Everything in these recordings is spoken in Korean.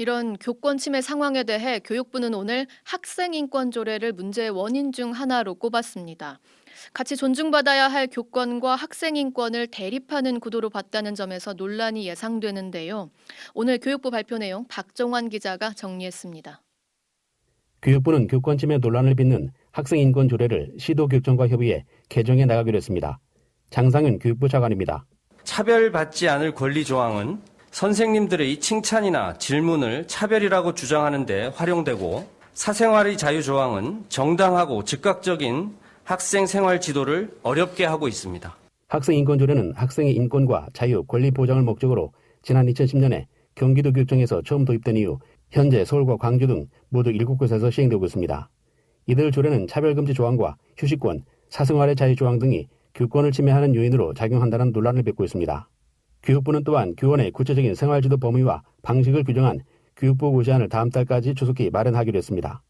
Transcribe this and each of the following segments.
이런 교권 침해 상황에 대해 교육부는 오늘 학생 인권 조례를 문제의 원인 중 하나로 꼽았습니다. 같이 존중받아야 할 교권과 학생 인권을 대립하는 구도로 봤다는 점에서 논란이 예상되는데요. 오늘 교육부 발표 내용 박정환 기자가 정리했습니다. 교육부는 교권 침해 논란을 빚는 학생 인권 조례를 시도 교육청과 협의해 개정해 나가기로 했습니다. 장상윤 교육부 차관입니다. 차별받지 않을 권리 조항은 선생님들의 칭찬이나 질문을 차별이라고 주장하는데 활용되고 사생활의 자유 조항은 정당하고 즉각적인 학생 생활 지도를 어렵게 하고 있습니다. 학생 인권 조례는 학생의 인권과 자유, 권리 보장을 목적으로 지난 2010년에 경기도 교육청에서 처음 도입된 이후 현재 서울과 광주 등 모두 7곳에서 시행되고 있습니다. 이들 조례는 차별금지 조항과 휴식권, 사생활의 자유 조항 등이 교권을 침해하는 요인으로 작용한다는 논란을 빚고 있습니다. 교육부는 또한 교원의 구체적인 생활지도 범위와 방식을 규정한 교육부 고시안을 다음 달까지 조속히 마련하기로 했습니다.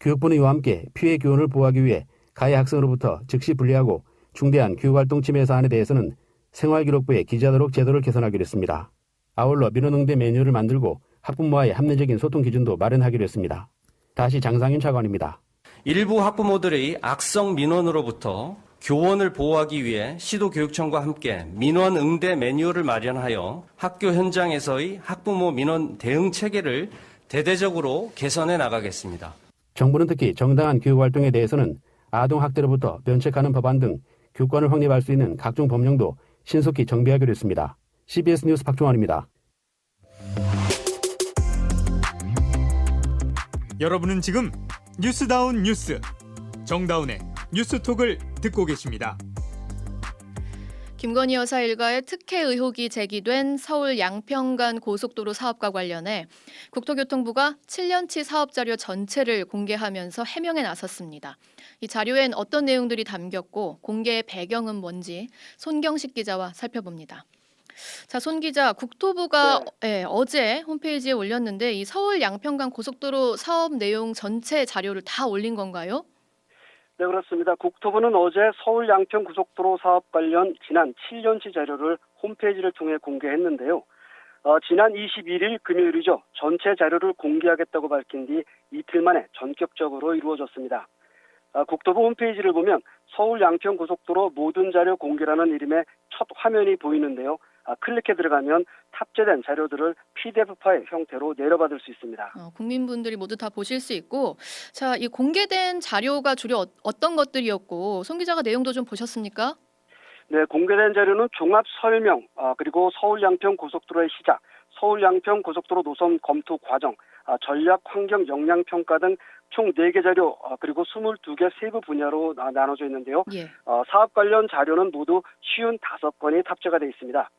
교육부는 이와 함께 피해 교원을 보호하기 위해 가해 학생으로부터 즉시 분리하고 중대한 교육활동 침해 사안에 대해서는 생활기록부에 기재하도록 제도를 개선하기로 했습니다. 아울러 민원응대 매뉴얼을 만들고 학부모와의 합리적인 소통 기준도 마련하기로 했습니다. 다시 장상윤 차관입니다. 일부 학부모들의 악성 민원으로부터 교원을 보호하기 위해 시도교육청과 함께 민원 응대 매뉴얼을 마련하여 학교 현장에서의 학부모 민원 대응 체계를 대대적으로 개선해 나가겠습니다. 정부는 특히 정당한 교육 활동에 대해서는 아동 학대로부터 면책하는 법안 등 교권을 확립할 수 있는 각종 법령도 신속히 정비하기로 했습니다. CBS 뉴스 박종환입니다. 여러분은 지금 뉴스다운 뉴스 정다운의 뉴스톡을 듣고 계십니다. 김건희 여사 일가의 특혜 의혹이 제기된 서울 양평간 고속도로 사업과 관련해 국토교통부가 7년치 사업 자료 전체를 공개하면서 해명에 나섰습니다. 이 자료엔 어떤 내용들이 담겼고 공개의 배경은 뭔지 손경식 기자와 살펴봅니다. 자, 손 기자, 국토부가 예, 어제 홈페이지에 올렸는데 이 서울 양평간 고속도로 사업 내용 전체 자료를 다 올린 건가요? 네, 그렇습니다. 국토부는 어제 서울 양평 고속도로 사업 관련 지난 7년치 자료를 홈페이지를 통해 공개했는데요. 어, 지난 21일 금요일이죠. 전체 자료를 공개하겠다고 밝힌 뒤 이틀 만에 전격적으로 이루어졌습니다. 아, 국토부 홈페이지를 보면 서울 양평 고속도로 모든 자료 공개라는 이름의 첫 화면이 보이는데요. 아, 클릭해 들어가면 탑재된 자료들을 PDF 파일 형태로 내려받을 수 있습니다. 어, 국민분들이 모두 다 보실 수 있고 자, 이 공개된 자료가 주로 어, 어떤 것들이었고 송 기자가 내용도 좀 보셨습니까? 네, 공개된 자료는 종합 설명, 아, 그리고 서울 양평 고속도로의 시작, 서울 양평 고속도로 노선 검토 과정, 아, 전략 환경 영향 평가 등 총 4개 자료, 아, 그리고 22개 세부 분야로 나, 나눠져 있는데요. 예. 어, 사업 관련 자료는 모두 쉬운 5건이 탑재가 되어 있습니다.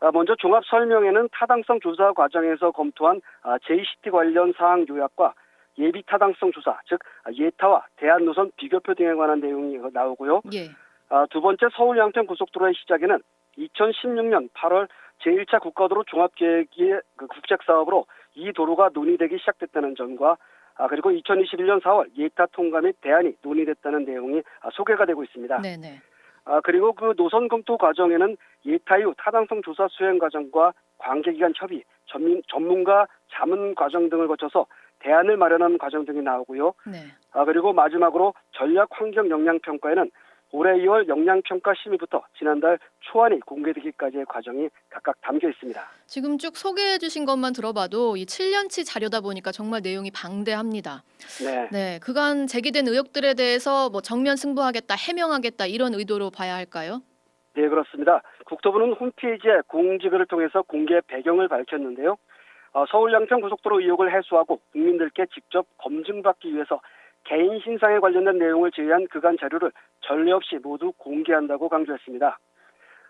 아, 먼저 종합 설명에는 타당성 조사 과정에서 검토한 아, JCT 관련 사항 요약과 예비 타당성 조사, 즉 아, 예타와 대안 노선 비교표 등에 관한 내용이 나오고요. 예. 아, 두 번째 서울 양평 고속도로의 시작에는 2016년 8월 제1차 국가도로 종합계획의 그 국책 사업으로 이 도로가 논의되기 시작됐다는 점과 아, 그리고 2021년 4월 예타 통과 및 대안이 논의됐다는 내용이 아, 소개가 되고 있습니다. 네, 네. 아, 그리고 그 노선 검토 과정에는 예타 이후 타당성 조사 수행 과정과 관계기관 협의, 전민, 전문가 자문 과정 등을 거쳐서 대안을 마련하는 과정 등이 나오고요. 네. 아, 그리고 마지막으로 전략 환경 영향 평가에는 올해 2월 영향 평가 심의부터 지난달 초안이 공개되기까지의 과정이 각각 담겨 있습니다. 지금 쭉 소개해 주신 것만 들어봐도 이 7년치 자료다 보니까 정말 내용이 방대합니다. 네. 네. 그간 제기된 의혹들에 대해서 뭐 정면 승부하겠다, 해명하겠다 이런 의도로 봐야 할까요? 네, 그렇습니다. 국토부는 홈페이지에 공지글을 통해서 공개 배경을 밝혔는데요. 어, 서울 양평 고속도로 의혹을 해소하고 국민들께 직접 검증받기 위해서 개인 신상에 관련된 내용을 제외한 그간 자료를 전례 없이 모두 공개한다고 강조했습니다.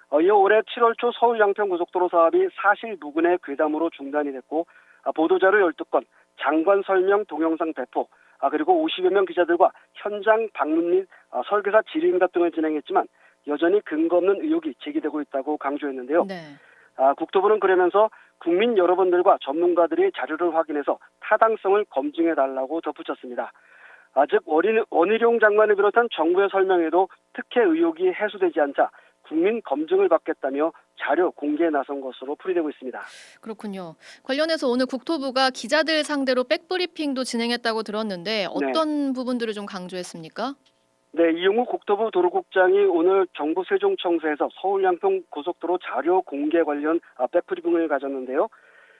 어, 이어 올해 7월 초 서울 양평 고속도로 사업이 사실 무근의 괴담으로 중단이 됐고 아, 보도자료 12건, 장관 설명 동영상 배포, 아, 그리고 50여 명 기자들과 현장 방문 및 아, 설계사 질의응답 등을 진행했지만 여전히 근거 없는 의혹이 제기되고 있다고 강조했는데요. 네. 아, 국토부는 그러면서 국민 여러분들과 전문가들이 자료를 확인해서 타당성을 검증해 달라고 덧붙였습니다. 아, 즉 원인, 원희룡 장관을 비롯한 정부의 설명에도 특혜 의혹이 해소되지 않자 국민 검증을 받겠다며 자료 공개에 나선 것으로 풀이되고 있습니다. 그렇군요. 관련해서 오늘 국토부가 기자들 상대로 백브리핑도 진행했다고 들었는데 어떤 부분들을 좀 강조했습니까? 네, 이용우 국토부 도로국장이 오늘 정부 세종청사에서 서울 양평 고속도로 자료 공개 관련 아, 백브리핑을 가졌는데요.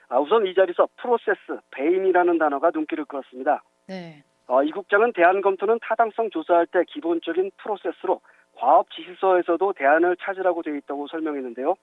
아, 우선 이 자리에서 프로세스, 배임이라는 단어가 눈길을 끌었습니다. 네. 어, 이 국장은 대안 검토는 타당성 조사할 때 기본적인 프로세스로 과업 지시서에서도 대안을 찾으라고 되어 있다고 설명했는데요.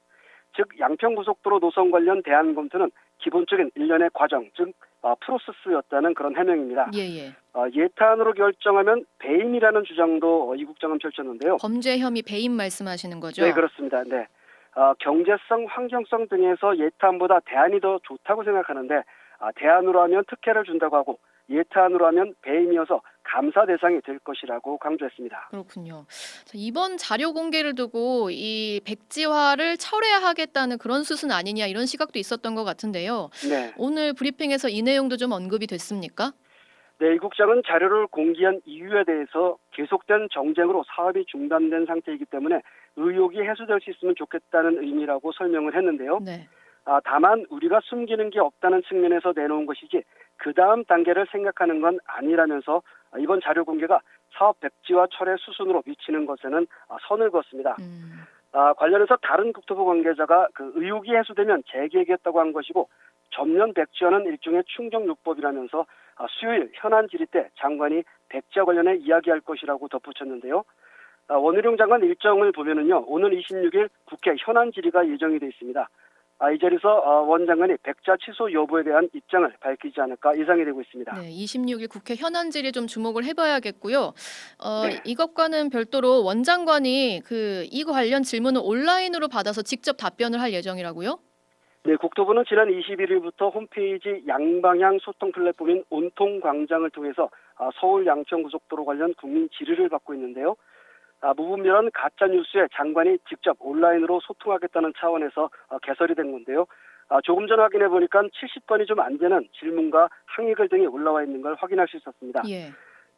즉 양평고속도로 노선 관련 대안 검토는 기본적인 일련의 과정, 즉 어, 프로세스였다는 그런 해명입니다. 예, 예. 어, 예탄으로 결정하면 배임이라는 주장도 어, 이 국장은 펼쳤는데요. 범죄 혐의 배임 말씀하시는 거죠? 네, 그렇습니다. 네. 어, 경제성, 환경성 등에서 예탄보다 대안이 더 좋다고 생각하는데 아, 대안으로 하면 특혜를 준다고 하고 예탄으로 하면 배임이어서 감사 대상이 될 것이라고 강조했습니다. 그렇군요. 자, 이번 자료 공개를 두고 이 백지화를 철회하겠다는 그런 수순 아니냐 이런 시각도 있었던 것 같은데요. 네. 오늘 브리핑에서 이 내용도 좀 언급이 됐습니까? 네, 이 국장은 자료를 공개한 이유에 대해서 계속된 정쟁으로 사업이 중단된 상태이기 때문에 의혹이 해소될 수 있으면 좋겠다는 의미라고 설명을 했는데요. 네. 아, 다만 우리가 숨기는 게 없다는 측면에서 내놓은 것이지 그 다음 단계를 생각하는 건 아니라면서 아, 이번 자료 공개가 사업 백지화 철회 수순으로 미치는 것에는 아, 선을 그었습니다. 음, 아, 관련해서 다른 국토부 관계자가 그 의혹이 해소되면 재개하겠다고 한 것이고 전면 백지화는 일종의 충정요법이라면서 아, 수요일 현안 질의 때 장관이 백지화 관련해 이야기할 것이라고 덧붙였는데요. 아, 원희룡 장관 일정을 보면은요 오늘 26일 국회 현안 질의가 예정이 돼 있습니다. 아, 이 자리에서 어, 원 장관이 백자 취소 여부에 대한 입장을 밝히지 않을까 예상이 되고 있습니다. 네, 26일 국회 현안 질의 좀 주목을 해봐야겠고요. 어, 네. 이것과는 별도로 원 장관이 그이 관련 질문을 온라인으로 받아서 직접 답변을 할 예정이라고요? 네, 국토부는 지난 21일부터 홈페이지 양방향 소통 플랫폼인 온통광장을 통해서 아, 서울 양평 고속도로 관련 국민 질의를 받고 있는데요. 아, 무분별한 가짜 뉴스에 장관이 직접 온라인으로 소통하겠다는 차원에서 아, 개설이 된 건데요. 아, 조금 전 확인해 보니까 70건이 좀 안 되는 질문과 항의글 등이 올라와 있는 걸 확인할 수 있었습니다. 예.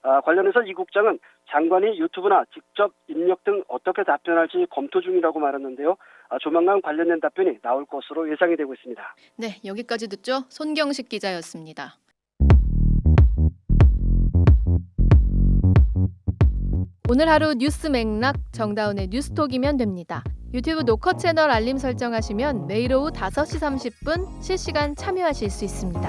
아, 관련해서 이 국장은 장관이 유튜브나 직접 입력 등 어떻게 답변할지 검토 중이라고 말했는데요. 아, 조만간 관련된 답변이 나올 것으로 예상이 되고 있습니다. 네, 여기까지 듣죠. 손경식 기자였습니다. 오늘 하루 뉴스 맥락 정다운의 뉴스톡이면 됩니다. 유튜브 노커 채널 알림 설정하시면 매일 오후 5시 30분 실시간 참여하실 수 있습니다.